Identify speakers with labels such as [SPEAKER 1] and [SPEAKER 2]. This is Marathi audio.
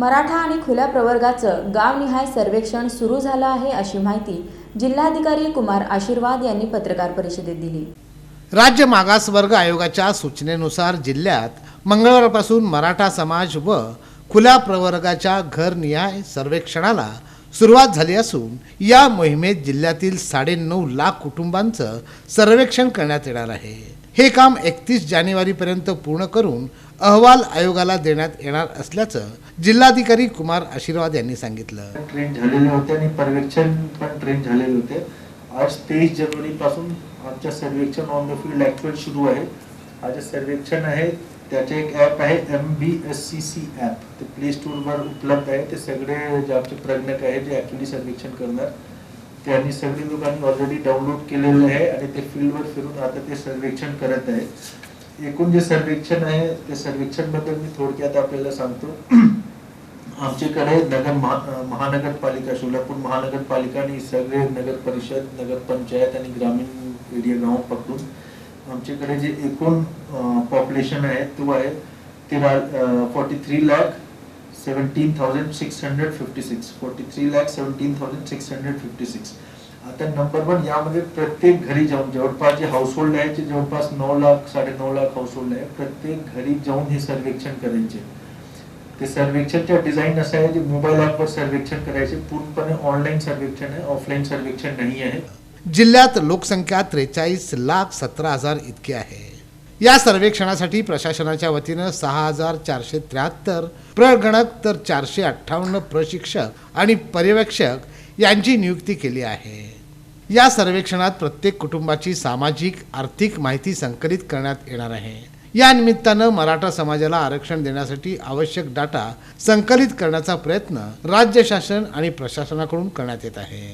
[SPEAKER 1] मराठा आणि खुल्या प्रवर्गाचं गावनिहाय सर्वेक्षण सुरू झालं आहे अशी माहिती जिल्हाधिकारी कुमार आशीर्वाद यांनी पत्रकार परिषदेत दिली.
[SPEAKER 2] राज्य मागासवर्ग आयोगाच्या सूचनेनुसार जिल्ह्यात मंगळवारपासून मराठा समाज व खुल्या प्रवर्गाच्या घरनिहाय सर्वेक्षणाला सुरुवात झाली असून या मोहिमेत जिल्ह्यातील साडेनऊ लाख कुटुंबांचं सर्वेक्षण करण्यात येणार आहे. हे काम एकतीस जानेवारीपर्यंत पूर्ण करून अहवाल आयोगाला देण्यात येणार असल्याचं जिल्हाधिकारी कुमार आशीर्वाद यांनी सांगितलं.
[SPEAKER 3] ट्रेन झालेले होते आणि पर्यवेक्षण पण ट्रेन झालेले होते. आज तेवीस जनवरी पासून आमच्या सर्वेक्षण ऑन द फील्ड ऍक्च्युअल सुरू आहे. आज सर्वेक्षण आहे त्याचे एक ऍप आहे M B S C C app ते प्ले स्टोअरवर उपलब्ध आहे. ते सगळे जे आमचे प्रज्ञक आहे जे ऍक्च्युअली सर्वेक्षण करणार. त्यांनी सगळी लोकांनी ऑलरेडी डाउनलोड केलेलं आहे आणि ते फील्डवर फिरून आता ते सर्वेक्षण करत आहे. एकूण जे सर्वेक्षण आहे ते सर्वेक्षणबद्दल मी थोडक्यात आपल्याला सांगतो. आमच्याकडे नगर महा महानगरपालिका सोलापूर महानगरपालिका आणि सगळे नगर परिषद नगर पंचायत आणि ग्रामीण एरिया गाव पकडून आमच्याकडे जे एकूण पॉप्युलेशन आहे तो आहे ते फॉर्टी थ्री लाख 17,656 43 लॅक 17,656 आता नंबर वन यामध्ये प्रत्येक घरी जाऊन जवळपास जे हाऊसहोल्ड आहे ते जवळपास नऊ लाख साडे नऊ लाख हाऊसहोल्ड आहे. प्रत्येक घरी जाऊन हे सर्वेक्षण करायचे. ते सर्वेक्षणच्या डिझाईन असं आहे जे मोबाईल ॲपवर सर्वेक्षण करायचे. पूर्णपणे ऑनलाईन सर्वेक्षण आहे ऑफलाईन सर्वेक्षण नाही आहे.
[SPEAKER 2] जिल्ह्यात लोकसंख्या त्रेचाळीस लाख सतरा हजार इतकी आहे. या सर्वेक्षणासाठी प्रशासनाच्या वतीनं सहा हजार चारशे त्र्याहत्तर प्रगणक तर चारशे अठ्ठावन्न प्रशिक्षक आणि पर्यवेक्षक यांची नियुक्ती केली आहे. या सर्वेक्षणात प्रत्येक कुटुंबाची सामाजिक आर्थिक माहिती संकलित करण्यात येणार आहे. या निमित्तानं मराठा समाजाला आरक्षण देण्यासाठी आवश्यक डाटा संकलित करण्याचा प्रयत्न राज्य शासन आणि प्रशासनाकडून करण्यात येत आहे.